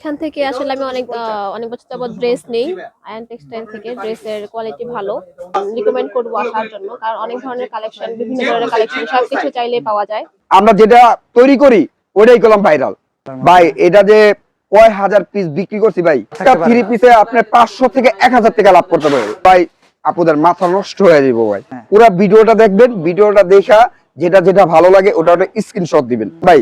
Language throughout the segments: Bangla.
এখান থেকে আসলে আমি অনেক অনেক বছর যাবত ড্রেস নেই। আয়ন টেক্সটাইল থেকে ড্রেসের কোয়ালিটি ভালো। রিকমেন্ড করব আসার জন্য। কারণ অনেক ধরনের কালেকশন বিভিন্ন ধরনের কালেকশন সবকিছু চাইলে পাওয়া যায়। আমরা যেটা তৈরি করি ওইটাই করলাম ভাইরাল ভাই এটা যে কয় হাজার পিস বিক্রি করছি ভাই একটা থ্রি পিসে আপনার পাঁচশো থেকে এক হাজার টাকা লাভ করতে পারবে ভাই আপনাদের মাথা নষ্ট হয়ে যাব ভাই। হ্যাঁ। পুরো ভিডিওটা দেখবেন ভিডিওটা দেখা যেটা যেটা ভালো লাগে ওটা ওটা স্ক্রিনশট দিবেন। ভাই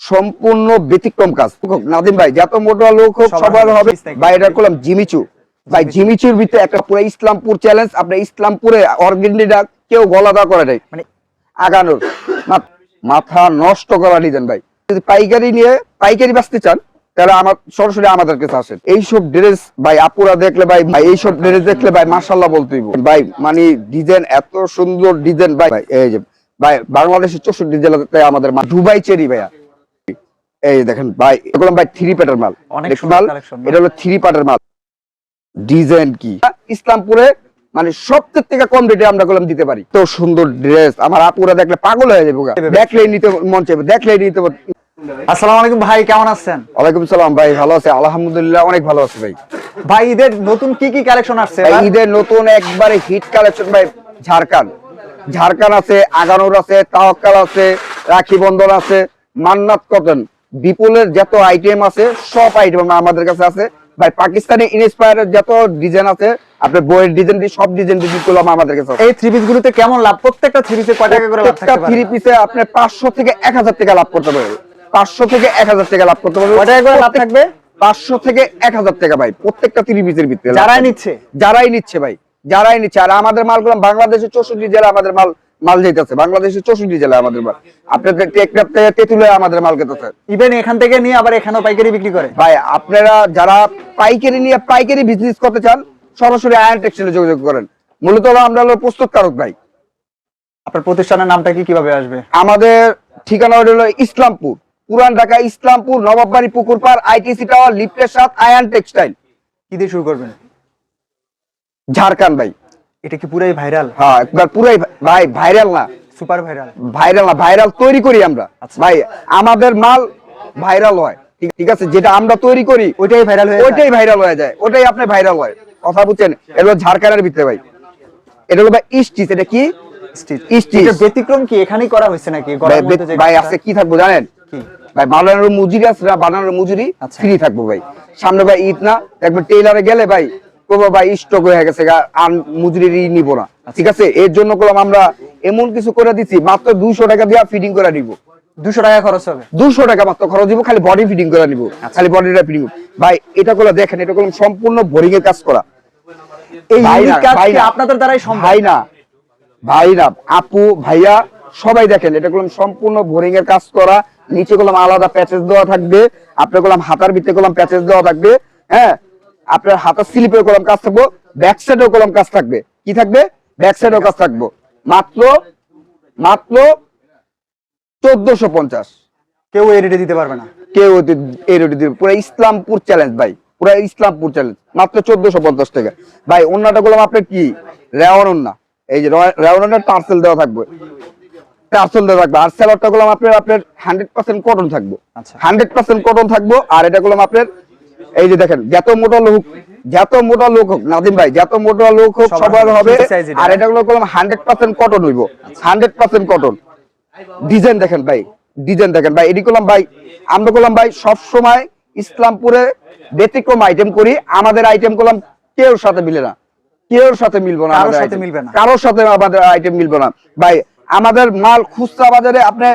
সম্পূর্ণ ব্যতিক্রম কাজ। নাদিম ভাই যত মোটা লোক হোক সবার হবে। ভাই এটা করলাম জিমিচু। ভাই জিমিচুর ভিতরে একটা পুরো ইসলামপুর চ্যালেঞ্জ আপনার ইসলামপুরে অর্গেনিটা কেউ গলা দেওয়া করে নাই। মানে আগানোর। মাথা নষ্ট করা ডিজাইন ভাই। যদি পাইকারি নিয়ে পাইকারি বাঁচতে চান তাহলে আমার সরাসরি আমাদের কাছে আসেন। এইসব ড্রেস ভাই আপুরা দেখলে ভাই ভাই এইসব ড্রেস দেখলে ভাই মার্শাল্লাহ বলতেই ভাই মানে ডিজাইন এত সুন্দর ডিজাইন ভাই ভাই, এই যে ভাই বাংলাদেশের চৌষট্টি জেলাতে আমাদের দুবাই চেরি ভাইয়া। এই দেখেন ভাই এগুলো ভাই থ্রি প্যাটার মাল। অনেক মাল এটা হলো থ্রি পার্টের মাল। ডিজাইন কি? ইসলামপুরে মানে সবচেয়ে থেকে কম রেটে আমরা কলম দিতে পারি। তো সুন্দর ড্রেস আমার আপুরা দেখলে পাগল হয়ে যাবে গা। দেখলেই নিতে মন চাইবে দেখলেই নিতে আসসালামু আলাইকুম ভাই কেমন আছেন? ওয়ালাইকুম সালাম ভাই ভালো আছে। আলহামদুলিল্লাহ অনেক ভালো আছে ভাই। ভাই ঈদের নতুন কি কি কালেকশন আসছে? ঈদের নতুন একবারে হিট কালেকশন ভাই ঝাড়খান্ড ঝাড়খান্ড আছে আগানোর আছে তাওয়াক্কাল আছে রাখি বন্ধন আছে মান্নাত কটন। বিপুলের যত আইটেম আছে সব আইটেম আমাদের কাছে আছে। ভাই পাকিস্তানি ইনস্পায়ার যত ডিজাইন আছে আপনার বইয়ের ডিজাইন দিয়ে সব ডিজাইন দিয়ে করলাম আমাদের কাছে এই থ্রি পিস গুলোতে কেমন লাভ? প্রত্যেকটা থ্রি পিসে কয় টাকা করে লাভ প্রত্যেকটা থাকতে থ্রি পিসে আপনি পাঁচশো থেকে এক হাজার টাকা লাভ করতে পারবে। পাঁচশো থেকে এক হাজার টাকা লাভ করতে পারবে। কয় টাকা করে লাভ থাকবে? পাঁচশো থেকে এক হাজার টাকা ভাই প্রত্যেকটা থ্রি পিসের ভিতরে যারাই নিচ্ছে। যারাই নিচ্ছে ভাই যারাই নিচ্ছে। আর আমাদের মালগুলো বাংলাদেশের চৌষট্টি জেলা আমাদের মাল মাল যেতেছে বাংলাদেশের চৌষট্টি জেলা আমাদের মাল। আপনাদের টেকনাফ থেকে তেঁতুলে আমাদের মাল যেতেছে ইভেন এখান থেকে নিয়ে আবার এখানেও পাইকারি বিক্রি করে? ভাই আপনারা যারা পাইকারি নিয়ে পাইকারি বিজনেস করতে চান সরাসরি আয়ন টেক্সটাইলে যোগাযোগ করেন। মূলত আমরা হলো প্রস্তুতকারক ভাই। আপনার প্রতিষ্ঠানের নামটা কি কীভাবে আসবে? আমাদের ঠিকানা হলো ইসলামপুর। পুরান ঢাকা ইসলামপুর নবাববাড়ি পুকুর পাড় আইটিসি টাওয়ার লিফটের সাথে আয়ান টেক্সটাইল কি দিয়ে শুরু করবেন? ঝাড়খান্ড ভাই। এটা কি পুরাই ভাইরাল হ্যাঁ একবার পুরাই ভাই ভাইরাল না। সুপার ভাইরাল ভাইরাল না ভাইরাল তৈরি করি আমরা। আচ্ছা। ভাই আমাদের মাল ভাইরাল হয়। ঠিক- আছে যেটা আমরা তৈরি করি ওইটাই ভাইরাল হয়ে ওইটাই ভাইরাল হয়ে যায়। ওটাই আপনি ভাইরাল হয়। কথা বুঝছেন? এটা হলো ঝাড়খণ্ডের ভিতরে ভাই। এটা হলো ভাই ইস্টিস এটা কি? ব্যতিক্রম কি? এখানেই করা হয়েছে নাকি? ভাই? আছে কি থাকব জানেন? ভাই বানানোর মজুরি আছে না বানানোর মজুরি আচ্ছা। ফ্রি থাকব ভাই। সামনে ভাই ঈদ না একবার টেইলারে গেলে ভাই ভাই স্টক হয়ে গেছে গা, আর মজুরি নিব না। আচ্ছা। ঠিক আছে? এর জন্য করলাম আমরা এমন কিছু করে দিচ্ছি মাত্র দুইশো টাকা দিয়ে ফিটিং করে নিব। দুশো টাকা খরচ হবে? দুশো টাকা মাত্র খরচ দিব খালি বডি ফিটিং করে নিব। আচ্ছা। খালি বডিটা ফিটিং ভাই এটা গুলো দেখেন এটা করলাম সম্পূর্ণ বোরিং এর কাজ করা। এই। আপনাদের দ্বারাই ভাই না। ভাই না। আপু ভাইয়া সবাই দেখেন এটা করলাম সম্পূর্ণ বোরিং এর কাজ করা। নিচে করলাম আলাদা প্যাচেস দেওয়া থাকবে। আপনার করলাম হাতার ভিতরে করলাম প্যাচেস দেওয়া থাকবে। হ্যাঁ? আপনার হাতার স্লিপের কলম কাজ থাকব ব্যাক সাইডেও কলম কাজ থাকবে। কি থাকবে? ব্যাক সাইডেও কাজ থাকব। মাত্র মাত্র চোদ্দশো পঞ্চাশ। কেউ এই রেটে দিতে পারবে না। কেউ এই রেটে দিবে পুরো ইসলামপুর চ্যালেঞ্জ ভাই। পুরো ইসলামপুর চ্যালেঞ্জ মাত্র চোদ্দশো পঞ্চাশ টাকা। ভাই অন্যটা গুলো আপনার কি? রেওয়ান অন্যা। এই যে রেওয়ানের টার্সেল দেওয়া থাকবে। টার্সেল দেওয়া থাকবে। আর স্যালাডটা গুলো আপনার আপনার হান্ড্রেড পার্সেন্ট কটন থাকব। হান্ড্রেড পার্সেন্ট কটন থাকব। আর এটা গুলো আপনার এই যে দেখেন যত মোটা লোক যত মোটা লোক হোক নাদিম ভাই যত মোটা লোক হোক সবার হবে। আর এটা গুলো করলাম হান্ড্রেড পার্সেন্ট কটন হইব। হান্ড্রেড পার্সেন্ট কটন ডিজাইন দেখেন ভাই ডিজাইন দেখেন ভাই এটি করলাম ভাই আমরা করলাম ভাই সব সময় ইসলামপুরে ব্যতিক্রম আইটেম করি। আমাদের আইটেম করলাম কেউর সাথে মিলে না। কেউর সাথে মিলবো না কারোর সাথে মিলবে না। কারোর সাথে আমাদের আইটেম মিলবে না। ভাই আমাদের মাল খুচরা বাজারে আপনি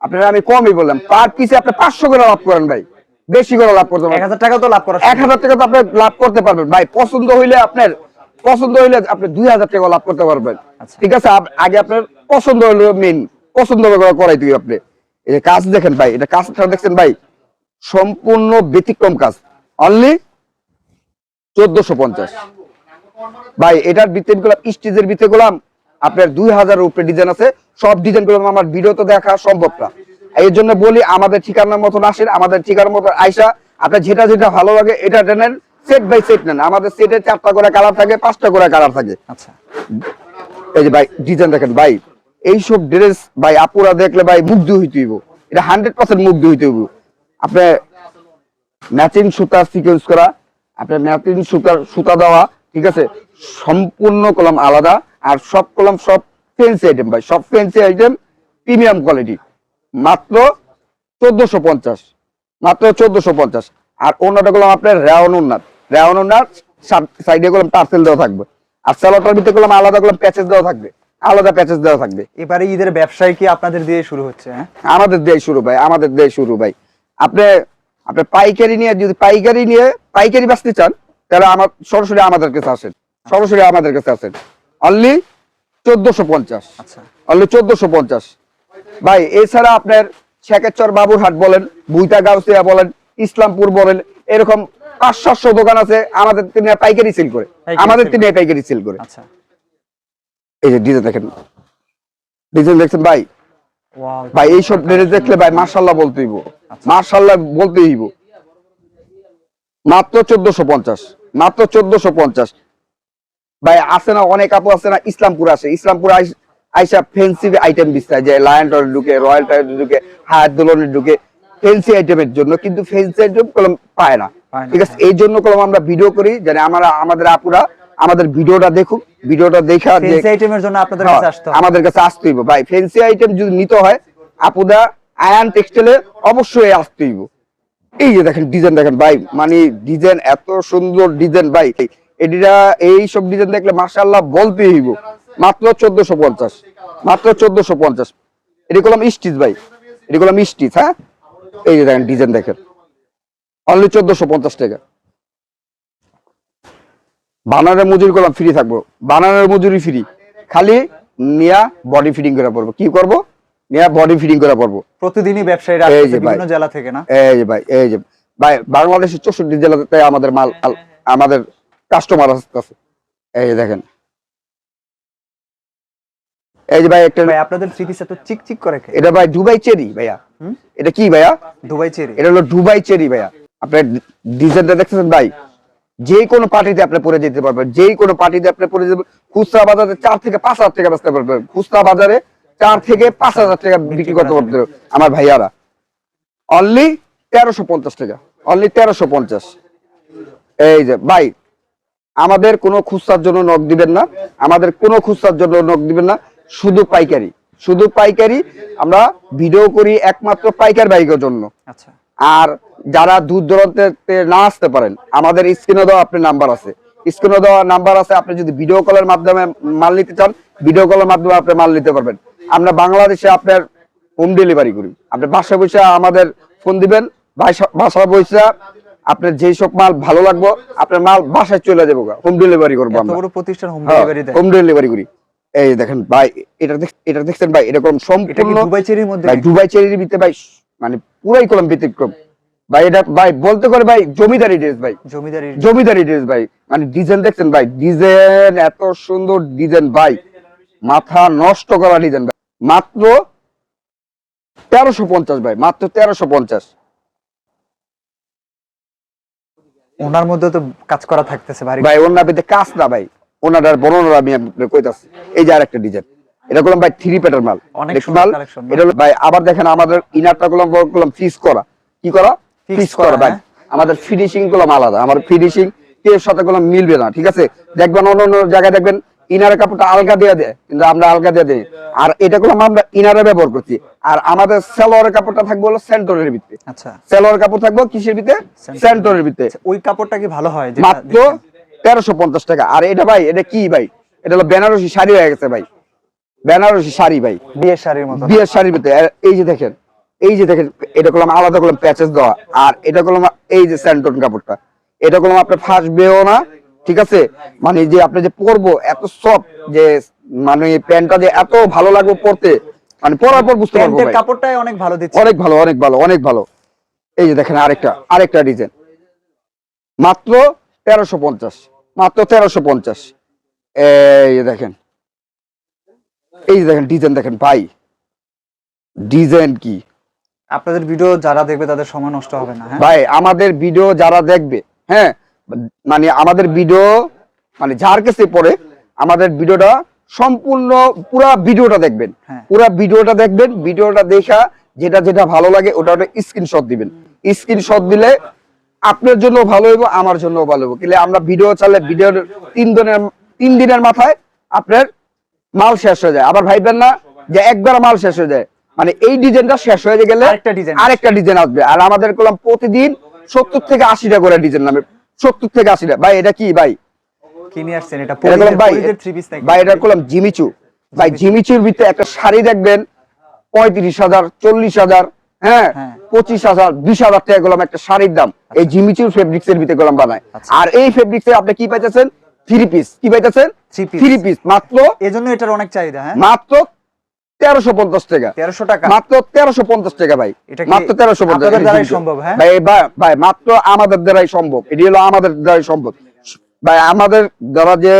আপনার আমি কমই বললাম পার পিসে আপনি পাঁচশো করে লাভ করেন ভাই। বেশি করে লাভ করতে এক পারেন টাকা তো লাভ করা এক হাজার টাকা তো আপনি লাভ করতে পারবেন। ভাই পছন্দ হইলে আপনার পছন্দ হইলে আপনি দুই হাজার টাকা লাভ করতে পারবেন। আচ্ছা। ঠিক আছে আগে আপনার পছন্দ হইল মেন পছন্দ করে করাই দিই আপনি। এই যে কাজ দেখেন ভাই এটা কাজটা দেখছেন ভাই সম্পূর্ণ ব্যতিক্রম কাজ। অনলি চোদ্দশো পঞ্চাশ। ভাই এটার ভিতরে গুলাম স্টেজের ভিতরে গুলাম আপনার দুই হাজারের উপরে ডিজাইন আছে। সব ডিজাইনগুলো আমার ভিডিও তো দেখা সম্ভব না। এই জন্য বলি আমাদের ঠিকানার মতন আসেন আমাদের ঠিকানার মতন আইসা আপনার যেটা যেটা ভালো লাগে এটা নেন সেট বাই সেট নেন। আমাদের সেটে চারটা করে কালার থাকে পাঁচটা করে কালার থাকে। আচ্ছা। এই যে ভাই ডিজাইন দেখেন ভাই এইসব ড্রেস ভাই আপুরা দেখলে ভাই মুগ্ধ হইতে হইব। এটা হান্ড্রেড পার্সেন্ট মুগ্ধ হইতে হইব। আপনি ম্যাচিং সুতা সিকোয়েন্স করা আপনার ম্যাচিং সুতার সুতা দেওয়া ঠিক আছে? সম্পূর্ণ কলম আলাদা আর সব কলম সব ফেন্সি আইটেম ভাই সব ফেন্সি আইটেম প্রিমিয়াম কোয়ালিটি মাত্র চোদ্দশো পঞ্চাশ। মাত্র চোদ্দশো পঞ্চাশ। আর অন্যটা কলম আপনার রেওয়ান উন্নাথ রেওয়ান উন্নাথ সাইডে কলম টার্সেল দেওয়া থাকবে। আর স্যালোটার ভিতরে কলম আলাদা কলম প্যাচেস দেওয়া থাকবে। আলাদা প্যাচেস দেওয়া থাকবে। এবারে ঈদের ব্যবসায় কি আপনাদের দিয়ে শুরু হচ্ছে হ্যাঁ? আমাদের দেয় শুরু ভাই আমাদের দেয় শুরু ভাই। আপনি আপনি পাইকারি নিয়ে যদি পাইকারি নিয়ে পাইকারি বাঁচতে চান তাহলে আমার সরাসরি আমাদের কাছে আসেন। সরাসরি আমাদের কাছে আসেন। অনলি চোদ্দশো পঞ্চাশ। আচ্ছা। অনলি চোদ্দশো পঞ্চাশ। ভাই এছাড়া আপনার শেখেরচর বাবুরহাট বলেন বুইতা গাউসিয়া বলেন ইসলামপুর বলেন এরকম পাঁচ সাতশো দোকান আছে আমাদের তিনি পাইকারি সেল করে। আমাদের তিনি পাইকারি সেল করে। আচ্ছা। এই যে ডিজাইন দেখেন। ডিজাইন দেখছেন ভাই? ভাই এইসব ড্রেস দেখলে ভাই মার্শাল্লাহ বলতে হইব। মার্শাল্লাহ বলতে হইব। মাত্র চোদ্দশো পঞ্চাশ। মাত্র চোদ্দশো পঞ্চাশ। ভাই আছে না অনেক আপু আছে না ইসলামপুর আসে ইসলামপুর আইস- ফেন্সি আইটেম বিস্তায় যে লায়ন টয়ের ঢুকে রয়্যাল টয়ের ঢুকে হায়াত দোলনের ঢুকে ফেন্সি আইটেমের জন্য কিন্তু ফেন্সি আইটেম কলম পায় না। ঠিক আছে এই জন্য কলম আমরা ভিডিও করি যেন আমরা আমাদের আপুরা আমাদের ভিডিওটা দেখুক ভিডিওটা দেখা যে ফেন্সি আইটেমের জন্য আপনাদের হ্যাঁ, কাছে আসতে আমাদের কাছে আসতে হইব। ভাই ফেন্সি আইটেম যদি নিতে হয় আপুদা আয়ান টেক্সটাইলে অবশ্যই আসতে হইব। এই যে দেখেন ডিজাইন দেখেন ভাই মানে ডিজাইন এত সুন্দর ডিজাইন ভাই। এটা এই সব ডিজাইন দেখলে মার্শাল্লাহ বলতে হইব। মাত্র চোদ্দশো পঞ্চাশ। মাত্র চোদ্দশো পঞ্চাশ। এটি করলাম স্টিচ ভাই। এটি করলাম স্টিচ হ্যাঁ? এই যে দেখেন ডিজাইন দেখেন। অনলি চোদ্দশো পঞ্চাশ টাকা। বানানের মজুরি করলাম ফ্রি থাকব। বানানের মজুরি ফ্রি খালি নিয়া বডি ফিটিং করে পড়ব কি করব? নিয়া বডি ফিটিং করে পড়ব প্রতিদিনই ব্যবসায়ীরা এই যে বিভিন্ন জেলা থেকে না? এই যে ভাই এই যে ভাই বাংলাদেশের চৌষট্টি জেলাতে আমাদের মাল আমাদের কাস্টমার আসতেছে। এই যে দেখেন। এই যে ভাই একটা ভাই আপনাদের থ্রি পিস এত চিকচিক করে এটা ভাই দুবাই চেরি ভাইয়া? এটা কি ভাইয়া? Dubai cherry. এটা হলো দুবাই চেরি ভাইয়া। আপনার ডিজাইনটা দেখতেছেন ভাই? যে কোনো পার্টিতে আপনি পরে যেতে পারবেন। যে কোনো পার্টিতে আপনি পরে যেতে খুচরা বাজারে চার থেকে পাঁচ হাজার টাকা বেচতে পারবেন। খুচরা বাজারে চার থেকে পাঁচ হাজার টাকা বিক্রি করতে পারবে আমার ভাইয়ারা। অনলি তেরোশো পঞ্চাশ টাকা। অনলি তেরোশো পঞ্চাশ। এই যে ভাই আমাদের কোনো খুচরার জন্য নখ দিবেন না। আমাদের কোনো খুচরার জন্য নখ দিবেন না। শুধু পাইকারি শুধু পাইকারি আমরা ভিডিও করি একমাত্র পাইকার বাইকের জন্য। আচ্ছা। আর যারা দূর দূরান্তে না আসতে পারেন আমাদের স্ক্রিনে দেওয়া আপনার নাম্বার আছে। স্ক্রিনে দেওয়া নাম্বার আছে আপনি যদি ভিডিও কলের মাধ্যমে মাল নিতে চান ভিডিও কলের মাধ্যমে আপনি মাল নিতে পারবেন। আমরা বাংলাদেশে আপনার হোম ডেলিভারি করি। আপনি বাসায় বসে আমাদের ফোন দিবেন বাসা- বসে আপনার যেই সব মাল ভালো লাগবে আপনার মাল বাসায় চলে যাব হোম ডেলিভারি করব আমরা। প্রতিষ্ঠান হোম হ্যাঁ, ডেলিভারি হোম ডেলিভারি করি। এই দেখেন ভাই এটা এটা দেখছেন ভাই এরকম সম্পূর্ণ দুবাই চেরির মধ্যে দুবাই চেরির ভিতরে ভাই মানে পুরাই কলম ব্যতিক্রম। ভাই এটা ভাই বলতে করে ভাই জমিদারি ড্রেস ভাই। জমিদারি জমিদারি ড্রেস ভাই। মানে ডিজাইন দেখছেন ভাই ডিজাইন এত সুন্দর ডিজাইন ভাই। মাথা নষ্ট করা ডিজাইন ভাই। মাত্র তেরোশো পঞ্চাশ ভাই মাত্র তেরোশো পঞ্চাশ। ওনার মধ্যে তো কাজ করা থাকতেছে ভাই ভাই ওনার ভিতরে কাজ না ভাই। ওনার বর্ণনা আমি কইতাছি। এই যে আরেকটা ডিজাইন এটা করলাম ভাই থ্রি পেটার মাল। অনেক মাল এটা হলো ভাই আবার দেখেন আমাদের ইনারটা করলাম করলাম ফিক্স করা। কি করা? ফিক্স করা, ভাই। হ্যাঁ। আমাদের ফিনিশিং করলাম আলাদা। আমার ফিনিশিং এর সাথে করলাম মিলবে না ঠিক আছে? দেখবেন অন্য অন্য জায়গায় দেখবেন ইনারের কাপড়টা আলগা দিয়ে দেয় কিন্তু আমরা আলগা দিয়ে দিই। আর এটা করলাম আমরা ইনারে ব্যবহার করছি। আর আমাদের সেলোয়ারের কাপড়টা থাকবে হলো সেন্টরের ভিতরে আচ্ছা। সেলোয়ার কাপড় থাকবে কিসের ভিতরে সেন্টরের ভিতরে ওই কাপড়টা কি ভালো হয়? মাত্র? তেরোশো পঞ্চাশ টাকা। আর এটা ভাই এটা কি ভাই? এটা হলো বেনারসি শাড়ি হয়ে গেছে ভাই। বেনারসি শাড়ি ভাই। বিয়ের শাড়ির মতো। বিয়ের শাড়ির আর এই যে দেখেন এই যে দেখেন এটা করলাম আলাদা করলাম প্যাচেস দেওয়া। আর এটা করলাম এই যে স্যান্টন কাপড়টা। এটা করলাম আপনার ফাঁসবেও না ঠিক আছে? মানে যে আপনি যে পরবো এত সফট যে মানে প্যান্টটা যে এত ভালো লাগবে পরতে মানে পরার পর বুঝতে পারব কাপড়টাই অনেক ভালো দিচ্ছে। অনেক ভালো অনেক ভালো অনেক ভালো। এই যে দেখেন আরেকটা আরেকটা ডিজাইন মাত্র তেরোশো পঞ্চাশ মাত্র তেরোশো পঞ্চাশ। এই দেখেন এই দেখেন ডিজাইন দেখেন ভাই। ডিজাইন কি? আপনাদের ভিডিও যারা দেখবে তাদের সময় নষ্ট হবে না হ্যাঁ? ভাই আমাদের ভিডিও যারা দেখবে হ্যাঁ মানে আমাদের ভিডিও মানে যার কাছে পড়ে আমাদের ভিডিওটা সম্পূর্ণ পুরা ভিডিওটা দেখবেন। হ্যাঁ। পুরা ভিডিওটা দেখবেন ভিডিওটা দেখা যেটা যেটা ভালো লাগে ওটা ওটা স্ক্রিনশট দিবেন। স্ক্রিনশট দিলে আপনার জন্য ভালো হইব আমার জন্য ভালো হইব। কিন্তু আমরা ভিডিও চালে ভিডিওর তিন দিনের তিন দিনের মাথায় আপনার মাল শেষ হয়ে যায়। আবার ভাইবেন না যে একবার মাল শেষ হয়ে যায়। মানে এই ডিজাইনটা শেষ হয়ে গেলে আরেকটা ডিজাইন আরেকটা ডিজাইন আসবে। আর আমাদের করলাম প্রতিদিন সত্তর থেকে আশিটা করে ডিজাইন নামে। সত্তর থেকে আশিটা। ভাই এটা কি ভাই? ভাই এটা করলাম জিমিচু। ভাই জিমিচুর ভিতরে একটা শাড়ি দেখবেন পঁয়ত্রিশ হাজার চল্লিশ হাজার হ্যাঁ হ্যাঁ। পঁচিশ হাজার বিশ হাজার টাকা করলাম একটা শাড়ির দাম। এই জিমিচুর ফেব্রিক্স এর ভিতরে করলাম বানায়। আচ্ছা। আর এই ফেব্রিক্স এ আপনি কি পাইতেছেন? থ্রি পিস কি পাইতেছেন? থ্রি পিস মাত্র এজন্য এটার অনেক চাহিদা হ্যাঁ? মাত্র তেরোশো পঞ্চাশ টাকা। তেরোশো টাকা। মাত্র তেরোশো পঞ্চাশ টাকা ভাই। মাত্র তেরোশো পঞ্চাশ। সম্ভব, হ্যাঁ? ভাই মাত্র আমাদের দ্বারাই সম্ভব। এটি হলো আমাদের দ্বারাই সম্ভব। ভাই আমাদের দ্বারা যে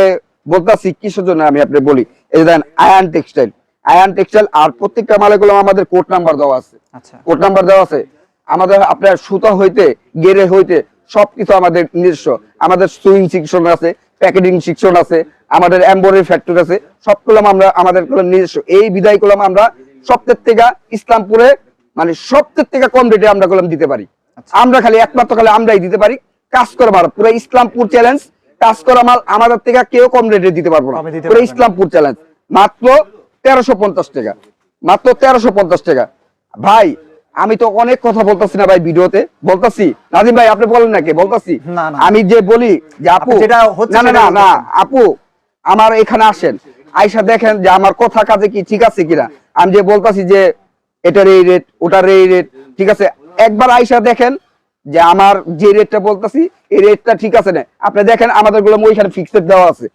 বলতেছি কিসের জন্য আমি আপনি বলি? এই যে দেখেন আয়ান টেক্সটাইল আয়ান টেক্সটাইল আর প্রত্যেকটা মালেগুলো আমাদের কোড নাম্বার দেওয়া আছে। আচ্ছা। কোড নাম্বার দেওয়া আছে। আমাদের আপনার সুতা হইতে গেরে হইতে সবকিছু আমাদের নিজস্ব। আমাদের সুইং সেকশন আছে প্যাকেটিং সেকশন আছে আমাদের এম্বয়ডারি ফ্যাক্টরি আছে সবগুলো আমরা আমাদেরগুলো নিজস্ব। এই বিদায় করলাম আমরা সপ্তাহ থেকে ইসলামপুরে মানে সপ্তাহ থেকে কম রেটে আমরা করলাম দিতে পারি। আমরা খালি একমাত্র খালি আমরাই দিতে পারি। কাজ করা মাল পুরো ইসলামপুর চ্যালেঞ্জ কাজ করা মাল আমাদের থেকে কেউ কম রেটে দিতে পারব না। পুরো ইসলামপুর চ্যালেঞ্জ মাত্র তেরোশো পঞ্চাশ টাকা। মাত্র তেরোশো পঞ্চাশ টাকা। ভাই আমি তো অনেক কথা বলতাছি না ভাই ভিডিওতে। বলতাছি। নাজিম ভাই আপনি বলেন নাকি বলতাছি। আমি যে বলি যে আপু যেটা হচ্ছে না না না না আপু আমার এখানে আসেন। আইসা দেখেন যে আমার কথা কাজে কি ঠিক আছে কিনা। আমি যে বলতাছি যে এটার এই রেট ওটার এই রেট ঠিক আছে? একবার আইসা দেখেন যে আমার যে রেটটা বলতাছি এই রেটটা ঠিক আছে না আপনি দেখেন আমাদেরগুলো ওইখানে ফিক্সড দেওয়া আছে।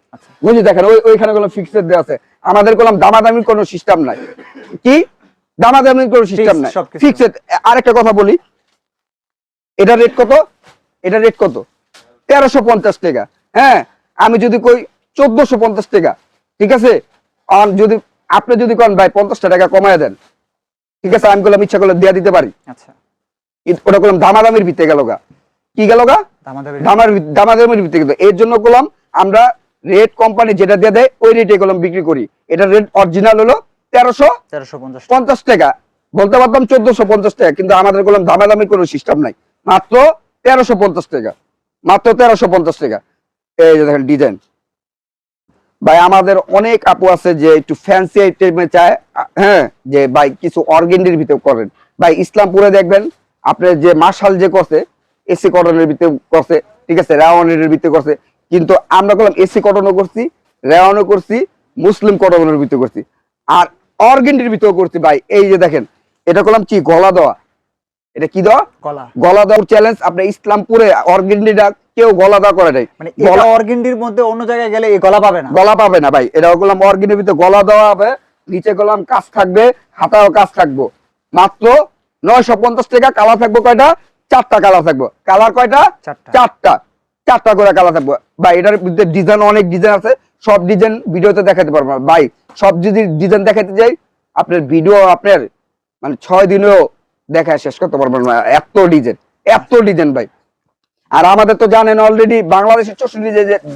বুঝলি দেখেন ওই ওইখানে গুলো ফিক্সড দেওয়া আছে। আমাদেরগুলো দামাদামির কোনো সিস্টেম নাই। কি? দামাদামির কোনো সিস্টেম নাই। ফিক্সড আরেকটা কথা বলি। এটা রেট কত? এটা রেট কত? তেরোশো পঞ্চাশ টাকা। হ্যাঁ আমি যদি কই চোদ্দশো পঞ্চাশ টাকা ঠিক আছে? আর যদি আপনি যদি কোন ভাই পঞ্চাশটা টাকা কমায় দেন। ঠিক আছে আমি করলাম ইচ্ছা করলে দেওয়া দিতে পারি। আচ্ছা। ওটা করলাম দামাদামির ভিত্তে গেল গা। কি গেল গা? দামাদামি দামার ভিত- দামাদামির ভিত্তে গেল। এর জন্য করলাম আমরা রেট কোম্পানি যেটা দিয়ে দেয় ওই রেটে করলাম বিক্রি করি। এটা রেট অরিজিনাল হলো তেরোশো পঞ্চাশ টাকা। বলতে পারতাম চোদ্দশো পঞ্চাশ টাকা কিন্তু আমাদের করলাম দামাদামির কোনো সিস্টেম নাই। মাত্র তেরোশো পঞ্চাশ টাকা। মাত্র তেরোশো পঞ্চাশ টাকা। এই যে দেখেন ডিজাইন ভাই আমাদের অনেক আপু আছে যে একটু ফ্যান্সি আইটেমে চায়। হ্যাঁ যে ভাই কিছু অর্গেন্ডির ভিতরে করেন। ভাই ইসলামপুরে দেখবেন আপনার যে মার্শাল যে করছে এসি কটনের ভিতরে করছে ঠিক আছে রেওয়ানের ভিতরে করছে কিন্তু আমরা করলাম এসি কটনও করছি রেওয়ানও করছি মুসলিম কটনের ভিতরে করছি। আর অর্গেন্ডির ভিতরে করছি ভাই এই যে দেখেন এটা করলাম কি গলা দেওয়া। এটা কি দেওয়া? গলা। গলা দেওয়ার চ্যালেঞ্জ আপনার ইসলামপুরে অর্গেন্ডিটা কেউ গলা দেওয়া করে নাই। মানে গলা অর্গেন্ডির মধ্যে অন্য জায়গায় গেলে এই গলা পাবে না। গলা পাবে না ভাই এটা করলাম অর্গেনের ভিতরে গলা দেওয়া হবে নিচে করলাম কাজ থাকবে হাতাও কাজ থাকব। মাত্র নয়শো পঞ্চাশ টাকা কালার থাকব কয়টা? চারটা কালার থাকব। কালার কয়টা? চারটা। চারটা। করে থাকব। ভাই এটার ডিজাইন অনেক ডিজাইন আছে। সব ডিজাইন ভিডিওতে দেখাতে পারব না। ভাই সব যদি ডিজাইন দেখাতে যাই আপনার ভিডিও আপনার মানে ছয় দিনেও দেখায় শেষ করতে পারবেন না। এত ডিজাইন এত ডিজাইন ভাই। আর আমাদের তো জানেন অলরেডি বাংলাদেশের চৌষট্টি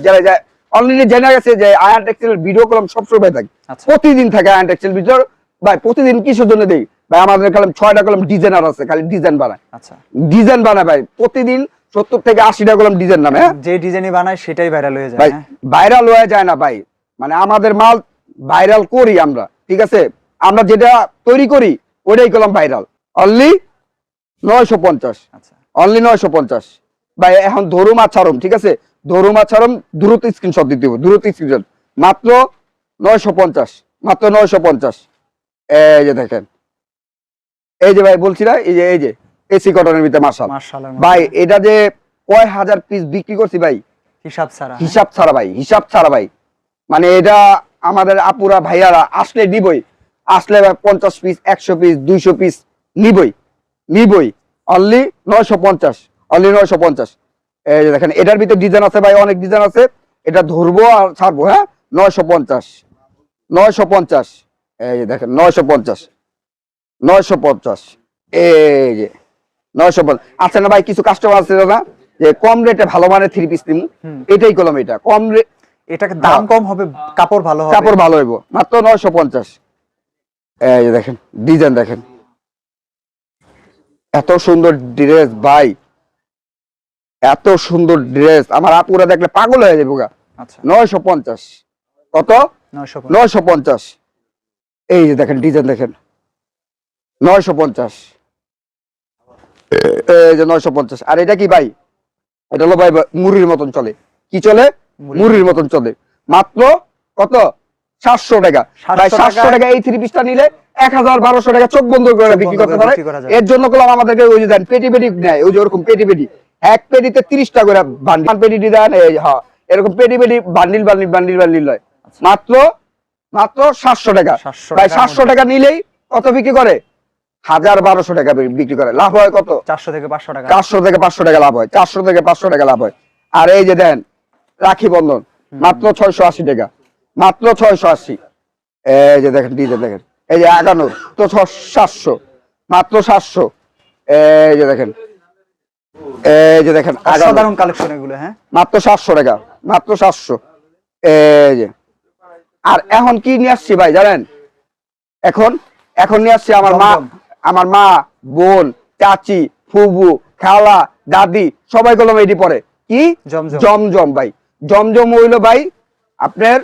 যারা যায় অলরেডি জেনে গেছে যে আয়ান টেক্সটাইল ভিডিও কলম সবসময় থাকে। আচ্ছা। প্রতিদিন থাকে আয়ান টেক্সটাইল ভিডিও ভাই প্রতিদিন কিসের জন্য দেই। ভাই আমাদের কলম ছয়টা কলম ডিজাইনার আছে খালি ডিজাইন বানায়। আচ্ছা। ডিজাইন বানায় ভাই প্রতিদিন সত্তর থেকে আশিটা কলম ডিজাইন নামে হ্যাঁ? যে ডিজাইনই বানায় সেটাই ভাইরাল হয়ে যায় ভাই হ্যাঁ? ভাইরাল হয়ে যায় না ভাই। মানে আমাদের মাল ভাইরাল করি আমরা ঠিক আছে? আমরা যেটা তৈরি করি ওটাই কলম ভাইরাল অনলি নয়শো পঞ্চাশ। আচ্ছা। অনলি নয়শো পঞ্চাশ। ভাই এখন ধরুম আর ছাড়ুম ঠিক আছে? ধরুম আর ছাড়ুম দ্রুত স্ক্রিনশট দিতে হবে দ্রুত স্ক্রিনশট মাত্র নয়শো পঞ্চাশ মাত্র নয়শো পঞ্চাশ। এই যে দেখেন এই যে ভাই বলছি না এই যে এই যে এসি কটনের ভিতরে মার্শাল ভাই এটা যে কয় হাজার পিস বিক্রি করছি ভাই? হিসাব ছাড়া। হিসাব ছাড়া ভাই হিসাব ছাড়া ভাই। মানে এটা আমাদের আপুরা ভাইয়ারা আসলে নিবই। আসলে পঞ্চাশ পিস একশো পিস দুইশো পিস নিবই। নিবই। অনলি নয়শো পঞ্চাশ। অনলি নয়শো পঞ্চাশ। এই যে দেখেন এটার ভিতরে ডিজাইন আছে ভাই অনেক ডিজাইন আছে। এটা ধরবো আর ছাড়বো হ্যাঁ? নয়শো পঞ্চাশ। নয়শো পঞ্চাশ। এই যে দেখেন নয়শো পঞ্চাশ। নয়শো পঞ্চাশ। এই যে নয়শো পঞ্চাশ। আচ্ছা না ভাই কিছু কাস্টমার আছে না যে কম রেটে ভালো মানের থ্রি পিস নিমু। এটাই করলাম এটা। কম এটাকে দাম কম হবে কাপড় ভালো হবে। কাপড় ভালো হইব। মাত্র নয়শো পঞ্চাশ। এই দেখেন ডিজাইন দেখেন। এত সুন্দর ড্রেস ভাই। এত সুন্দর ড্রেস আমার আপুরা দেখলে পাগল হয়ে যাবে গা। আচ্ছা। নয়শো পঞ্চাশ। কত? নয়শো পঞ্চাশ। এই যে দেখেন ডিজাইন দেখেন। নয়শো পঞ্চাশ। এই যে নয়শো পঞ্চাশ। আর এটা কি ভাই? এটা হলো ভাই মুড়ির মতন চলে। কি চলে? মুড়ির মতন চলে। মাত্র কত? সাতশো টাকা। 700 ভাই সাতশো টাকা এই থ্রি পিসটা নিলে এক হাজার বারোশো টাকা চোখ বন্ধ করে বিক্রি করতে পারে। বিক্রি করা যায়। এর জন্য করলাম আমাদেরকে ওই যে দেন পেটি পেটি নেয়। ওই যে ওরকম পেটি পেটি। এক পেটিতে তিরিশটা করে বান্ডিল। পেটি দেন হ্যাঁ এরকম পেটি পেটি বান্ডিল বান্ডিল বান্ডিল বান্ডিল মাত্র মাত্র সাতশো টাকা। 700 সাতশো টাকা নিলেই কত বিক্রি করে? হাজার বারোশো টাকা বিক্রি করে। লাভ হয় কত? চারশো থেকে পাঁচশো টাকা। চারশো থেকে পাঁচশো টাকা লাভ হয়। চারশো থেকে পাঁচশো টাকা লাভ হয়। আর এই যে দেন রাখি বন্ধন মাত্র ছয়শো আশি টাকা। মাত্র ছয়শো আশি। এই যে দেখেন ডিজে দেখেন। এই যে একান্ন তো সাতশো মাত্র সাতশো। এই যে দেখেন। এই যে দেখেন। অসাধারণ কালেকশন এগুলো হ্যাঁ। মাত্র সাতশো টাকা মাত্র সাতশো। এই যে। আর এখন কি নিয়ে আসছি ভাই জানেন? এখন এখন নিয়ে আসছি আমার মা। আমার মা বোন চাচি ফুবু খালা দাদি সবাই গুলো এটি পরে কি? জমজম। ভাই। জমজম হইল ভাই আপনার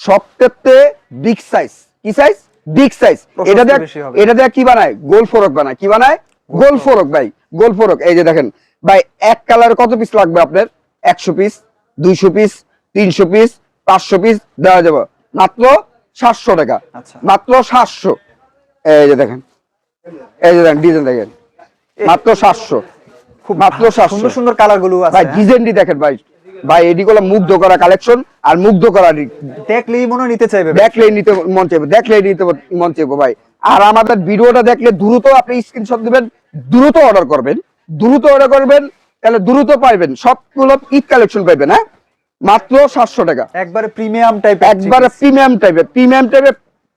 সবথেকে বিগ সাইজ কি সাইজ বিগ সাইজ এটা দেখ এটা দেখ কি বানায়? গোল ফরক বানায়। কি বানায়? গোল ফরক। ভাই। গোল ফরক। এই যে দেখেন ভাই এক কালার কত পিস লাগবে আপনার? একশো পিস দুইশো পিস তিনশো পিস পাঁচশো পিস দেওয়া যাবে। মাত্র সাতশো টাকা। আচ্ছা। মাত্র সাতশো। এই যে দেখেন। এই যে দেখেন ডিজাইন দেখেন। মাত্র সাতশো। খুব মাত্র 700 সুন্দর সুন্দর কালারগুলো ভাই হ্যাঁ? ডিজাইনটি দেখেন ভাই। ভাই এটি গুলো মুগ্ধ করা কালেকশন আর মুগ্ধ করা দেখলেই মনে নিতে চাইবে দেখলেই নিতে মন চাইবে দেখলেই নিতে মন চাইবে ভাই। আর আমাদের ভিডিওটা দেখলে দ্রুত আপনি স্ক্রিনশট দিবেন দ্রুত অর্ডার করবেন দ্রুত অর্ডার করবেন তাহলে দ্রুত পাইবেন সবগুলো ঈদ কালেকশন পাইবেন হ্যাঁ? মাত্র সাতশো টাকা। একবারে প্রিমিয়াম টাইপ একবারে প্রিমিয়াম টাইপের প্রিমিয়াম টাইপের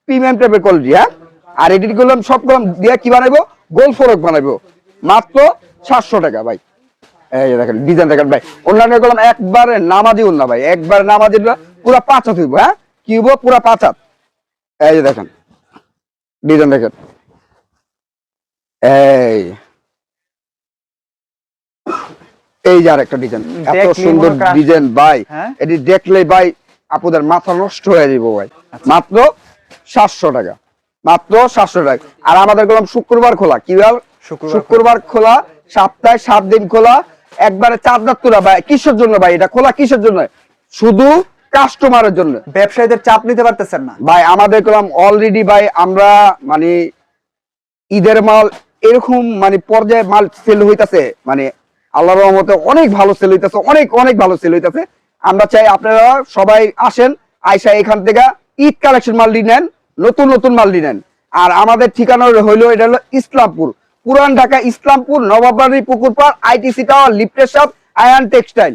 প্রিমিয়াম টাইপের কোয়ালিটি হ্যাঁ? আর এডিট করলাম সব করলাম দিয়ে কি বানাবো গোল ফরক বানাবো মাত্র সাতশো টাকা ভাই। এই দেখেন ডিজাইন দেখেন ভাই। অন্যান্য করলাম একবারে নামাজি না ভাই। একবারে নামাজি পুরা পাঁচ হাত হইব হ্যাঁ? কি হইব পুরা পাঁচ হাত। এই যে দেখেন ডিজাইন দেখেন। এই। এই যে আরেকটা ডিজাইন এত সুন্দর ডিজাইন ভাই। হ্যাঁ? এটি দেখলেই ভাই আপুদের মাথা নষ্ট হয়ে যাব ভাই। মাত্র সাতশো টাকা। মাত্র সাতশো টাকা। আর আমাদের গেলাম শুক্রবার খোলা কি বল শুক্রবার খোলা। সপ্তাহে সাত দিন খোলা। একবারে চাঁদনাথ তোলা ভাই কিসের জন্য ভাই? এটা খোলা কিসের জন্য? শুধু কাস্টমারের জন্য। ব্যবসায়ীদের চাপ নিতে পারতেছেন না। ভাই আমাদের গেলাম অলরেডি ভাই আমরা মানে ঈদের মাল এরকম মানে পর্যায়ে মাল সেল হইতাছে মানে আল্লাহ রহমতে অনেক ভালো সেল হইতাছে অনেক অনেক ভালো সেল হইতাছে। আমরা চাই আপনারা সবাই আসেন আইসা এখান থেকে ঈদ কালেকশন মাল নেন। নতুন নতুন মাল নেন আর আমাদের ঠিকানা হইল এটা হলো ইসলামপুর। পুরান ঢাকা ইসলামপুর নবাবাড়ি পুকুর পার আইটিসি টাওয়ার লিপ্টেশ শপ, আয়ান টেক্সটাইল।